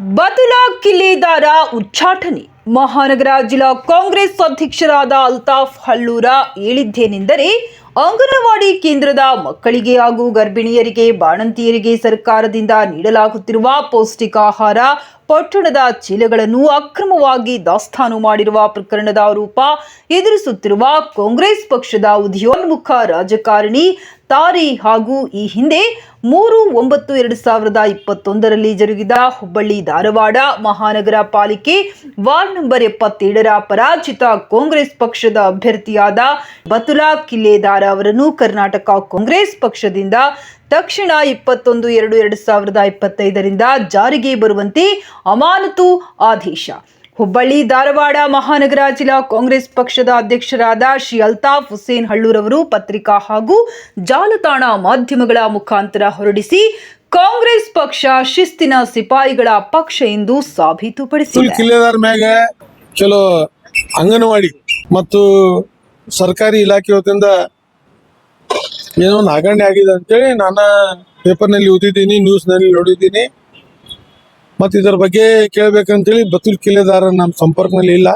ಬದುಲಾ ಕಿಲ್ಲೆದಾರ ಉಚ್ಚಾಟನೆ. ಮಹಾನಗರ ಜಿಲ್ಲಾ ಕಾಂಗ್ರೆಸ್ ಅಧ್ಯಕ್ಷರಾದ ಅಲ್ತಾಫ್ ಹಳ್ಳೂರ ಹೇಳಿದ್ದೇನೆಂದರೆ, ಅಂಗನವಾಡಿ ಕೇಂದ್ರದ ಮಕ್ಕಳಿಗೆ ಹಾಗೂ ಗರ್ಭಿಣಿಯರಿಗೆ, ಬಾಣಂತಿಯರಿಗೆ ಸರ್ಕಾರದಿಂದ ನೀಡಲಾಗುತ್ತಿರುವ ಪೌಷ್ಟಿಕಾಹಾರ ಪಟ್ಟಣದ ಚೀಲಗಳನ್ನು ಅಕ್ರಮವಾಗಿ ದಾಸ್ತಾನು ಮಾಡಿರುವ ಪ್ರಕರಣದ ಆರೋಪ ಎದುರಿಸುತ್ತಿರುವ ಕಾಂಗ್ರೆಸ್ ಪಕ್ಷದ ಉದಯೋನ್ಮುಖ ರಾಜಕಾರಣಿ ತಾರೆ ಹಾಗೂ ಈ ಹಿಂದೆ ಮೂರು ಒಂಬತ್ತು ಎರಡು ಸಾವಿರದ ಇಪ್ಪತ್ತೊಂದರಲ್ಲಿ ಜರುಗಿದ ಹುಬ್ಬಳ್ಳಿ ಧಾರವಾಡ ಮಹಾನಗರ ಪಾಲಿಕೆ ವಾರ್ಡ್ ನಂಬರ್ ಎಪ್ಪತ್ತೇಳರ ಪರಾಜಿತ ಕಾಂಗ್ರೆಸ್ ಪಕ್ಷದ ಅಭ್ಯರ್ಥಿಯಾದ ಬತುಲಾ ಕಿಲ್ಲೇದಾರ ಅವರನ್ನು ಕರ್ನಾಟಕ ಕಾಂಗ್ರೆಸ್ ಪಕ್ಷದಿಂದ ತಕ್ಷಣ ಇಪ್ಪತ್ತೊಂದು ಎರಡು ಎರಡು ಸಾವಿರದ ಇಪ್ಪತ್ತೈದರಿಂದ ಜಾರಿಗೆ ಬರುವಂತೆ ಅಮಾನತು ಆದೇಶ. ಹುಬ್ಬಳ್ಳಿ, ಧಾರವಾಡ, ಮಹಾನಗರ ಜಿಲ್ಲಾ ಕಾಂಗ್ರೆಸ್ ಪಕ್ಷದ ಅಧ್ಯಕ್ಷರಾದ ಶ್ರೀ ಅಲ್ತಾಫ್ ಹುಸೇನ್ ಹಳ್ಳೂರವರು ಪತ್ರಿಕಾ ಹಾಗೂ ಜಾಲತಾಣ ಮಾಧ್ಯಮಗಳ ಮುಖಾಂತರ ಹೊರಡಿಸಿ ಕಾಂಗ್ರೆಸ್ ಪಕ್ಷ ಶಿಸ್ತಿನ ಸಿಪಾಯಿಗಳ ಪಕ್ಷ ಎಂದು ಸಾಬೀತುಪಡಿಸಿದೆ. ಕೆಲವು ಅಂಗನವಾಡಿ ಮತ್ತು ಸರ್ಕಾರಿ ಇಲಾಖೆ ವತಿಯಿಂದ ಏನೋ ಒಂದು ಆಗಿದೆ ಅಂತೇಳಿ ನಾನು ಪೇಪರ್ನಲ್ಲಿ ಓದಿದ್ದೀನಿ ನ್ಯೂಸ್ನಲ್ಲಿ ನೋಡಿದ್ದೀನಿ. ಮತ್ತು ಇದರ ಬಗ್ಗೆ ಕೇಳಬೇಕಂತೇಳಿ ಬತುಲ್ ಕಿಲೆದಾರ ನಮ್ಮ ಸಂಪರ್ಕನಲ್ಲಿ ಇಲ್ಲ.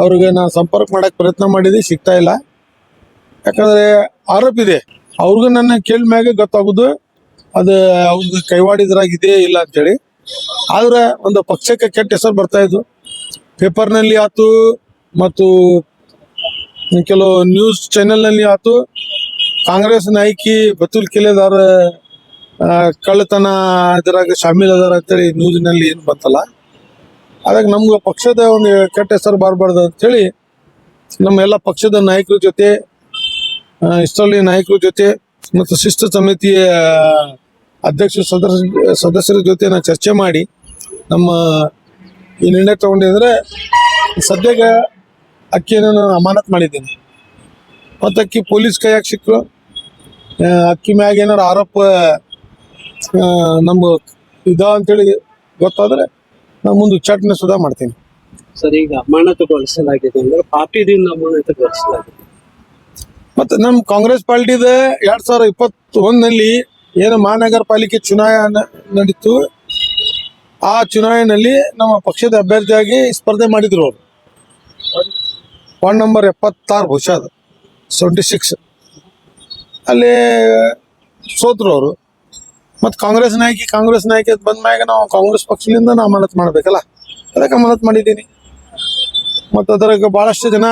ಅವ್ರಿಗೆ ನಾನು ಸಂಪರ್ಕ ಮಾಡಕ್ಕೆ ಪ್ರಯತ್ನ ಮಾಡಿದೆ ಸಿಗ್ತಾ ಇಲ್ಲ. ಯಾಕಂದರೆ ಆರೋಪ ಇದೆ. ಅವ್ರಿಗೂ ನನ್ನ ಕೇಳಿ ಮ್ಯಾಗೆ ಗೊತ್ತಾಗೋದು, ಅದು ಅವ್ರಿಗೆ ಕೈವಾಡಿದ್ರಾಗಿದೆ ಇಲ್ಲ ಅಂತೇಳಿ. ಆದ್ರೆ ಒಂದು ಪಕ್ಷಕ್ಕೆ ಕೆಟ್ಟ ಹೆಸರು ಬರ್ತಾ ಇದ್ದು, ಪೇಪರ್ನಲ್ಲಿ ಆತು, ಮತ್ತು ಕೆಲವು ನ್ಯೂಸ್ ಚಾನೆಲ್ನಲ್ಲಿ ಆತು ಕಾಂಗ್ರೆಸ್ ನಾಯಕಿ ಬತುಲ್ ಕಿಲೆದಾರ ಕಳ್ಳತನ ಇದ್ರಾಗ ಶಾಮೀಲ್ ಅದಾರ ಅಂತೇಳಿ ನ್ಯೂಸ್ನಲ್ಲಿ ಏನು ಬಂತಲ್ಲ? ಅದಕ್ಕೆ ನಮ್ಗೆ ಪಕ್ಷದ ಒಂದು ಕೆಟ್ಟ ಹೆಸರು ಬರಬಾರ್ದು ಅಂತೇಳಿ ನಮ್ಮ ಎಲ್ಲ ಪಕ್ಷದ ನಾಯಕರ ಜೊತೆ ಇಷ್ಟರಲ್ಲಿ ನಾಯಕರ ಜೊತೆ ಮತ್ತು ಶಿಸ್ತು ಸಮಿತಿಯ ಅಧ್ಯಕ್ಷ ಸದಸ್ಯ, ಸದಸ್ಯರ ಜೊತೆ ನಾನು ಚರ್ಚೆ ಮಾಡಿ ನಮ್ಮ ಈ ನಿರ್ಣಯ ತಗೊಂಡಿದ್ರೆ ಸದ್ಯಕ್ಕೆ ಅಕ್ಕಿಯನ್ನು ನಾನು ಅಮಾನತ್ ಮಾಡಿದ್ದೀನಿ. ಮತ್ತು ಅಕ್ಕಿ ಪೊಲೀಸ್ ಕೈಯಾಗ ಸಿಕ್ಕರು ಅಕ್ಕಿ ಮ್ಯಾಗ ಏನಾರು ಆರೋಪ ನಮ್ಮ ಇದ ಅಂತೇಳಿ ಗೊತ್ತಾದ್ರೆ ನಾನು ಮುಂದೆ ಉಚ್ಚಾಟನೆ ಸುಧಾ ಮಾಡ್ತೀನಿ. ಸರ್ ಈಗ ಅಮಾನತುಗೊಳಿಸಲಾಗಿದೆ ಅಂದ್ರೆ ಪಾರ್ಟಿದಿಂದ ಅಮಾನತುಗೊಳಿಸಲಾಗಿದೆ ಮತ್ತು ನಮ್ಮ ಕಾಂಗ್ರೆಸ್ ಪಾರ್ಟಿದ ಎರಡ್ ಸಾವಿರದ ಇಪ್ಪತ್ತೊಂದರಲ್ಲಿ ಏನು ಮಹಾನಗರ ಪಾಲಿಕೆ ಚುನಾವಣೆ ನಡೀತು ಆ ಚುನಾವಣೆಯಲ್ಲಿ ನಮ್ಮ ಪಕ್ಷದ ಅಭ್ಯರ್ಥಿಯಾಗಿ ಸ್ಪರ್ಧೆ ಮಾಡಿದ್ರು ಅವರು. ವಾರ್ಡ್ ನಂಬರ್ ಎಪ್ಪತ್ತಾರು ಬಹುಶಃ ಅದು ಸೆವೆಂಟಿ ಸಿಕ್ಸ್ ಅಲ್ಲಿ ಸೋತರು ಅವರು. ಮತ್ತು ಕಾಂಗ್ರೆಸ್ ನಾಯಕಿ ಕಾಂಗ್ರೆಸ್ ನಾಯಕಿ ಬಂದ ಮ್ಯಾಗ ನಾವು ಕಾಂಗ್ರೆಸ್ ಪಕ್ಷದಿಂದ ನಾ ಅಮಾನತ್ ಮಾಡಬೇಕಲ್ಲ? ಅದಕ್ಕೆ ಅಮಾನತ್ ಮಾಡಿದ್ದೀನಿ. ಮತ್ತು ಅದರಾಗ ಭಾಳಷ್ಟು ಜನ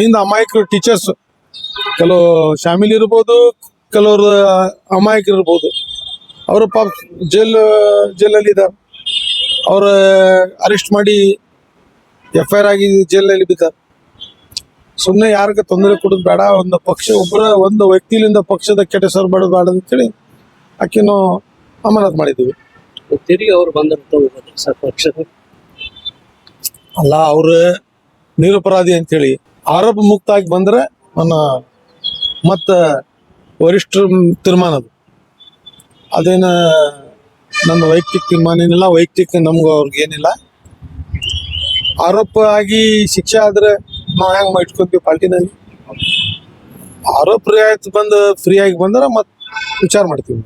ಹಿಂದೆ ಅಮಾಯಕರು ಟೀಚರ್ಸ್ ಕೆಲವು ಶಾಮಿಲ್ ಇರ್ಬೋದು, ಕೆಲವರು ಅಮಾಯಕರು ಇರ್ಬೋದು. ಅವರು ಪಾಪ ಜೈಲ್, ಜೈಲಲ್ಲಿ ಇದ್ದಾರೆ ಅವರು ಅರೆಸ್ಟ್ ಮಾಡಿ ಎಫ್ ಐ ಆರ್ ಆಗಿ ಜೈಲಲ್ಲಿ ಬಿದ್ದಾರೆ. ಸುಮ್ಮನೆ ಯಾರಿಗೆ ತೊಂದರೆ ಕೊಡೋದು ಬೇಡ ಒಂದು ಪಕ್ಷ ಒಬ್ಬರ ಒಂದು ವ್ಯಕ್ತಿಲಿಂದ ಪಕ್ಷದ ಕೆಟ್ಟ ಹೆಸರು ಬೇಡ ಬೇಡ ಅಂತೇಳಿ ಆಕಿನೂ ಅಮಾನತ್ ಮಾಡಿದ್ದೀವಿ. ತಿರುಗಿ ಅವ್ರು ಬಂದಂತ ಪಕ್ಷದ? ಅಲ್ಲ ಅವ್ರ ನಿರಪರಾಧಿ ಅಂತೇಳಿ ಆರೋಪ ಮುಕ್ತ ಆಗಿ ಬಂದ್ರೆ ನನ್ನ ಮತ್ತ ವರಿಷ್ಠರ ತೀರ್ಮಾನ ಅದು. ಅದೇನ ನನ್ನ ವೈಯಕ್ತಿಕ ತೀರ್ಮಾನ ಏನಿಲ್ಲ ವೈಯಕ್ತಿಕ ನಮ್ಗೆ ಅವ್ರಿಗೆ ಏನಿಲ್ಲ. ಆರೋಪ ಆಗಿ ಶಿಕ್ಷೆ ಆದ್ರೆ ನಾವು ಹೆಂಗ್ ಇಟ್ಕೊಂತೀವಿ ಪಾರ್ಟಿನಲ್ಲಿ ಆರೋಪ ಆಯ್ತು ಬಂದು ಫ್ರೀ ಆಗಿ ಬಂದ್ರೆ ಮತ್ತೆ ವಿಚಾರ ಮಾಡ್ತೀವಿ.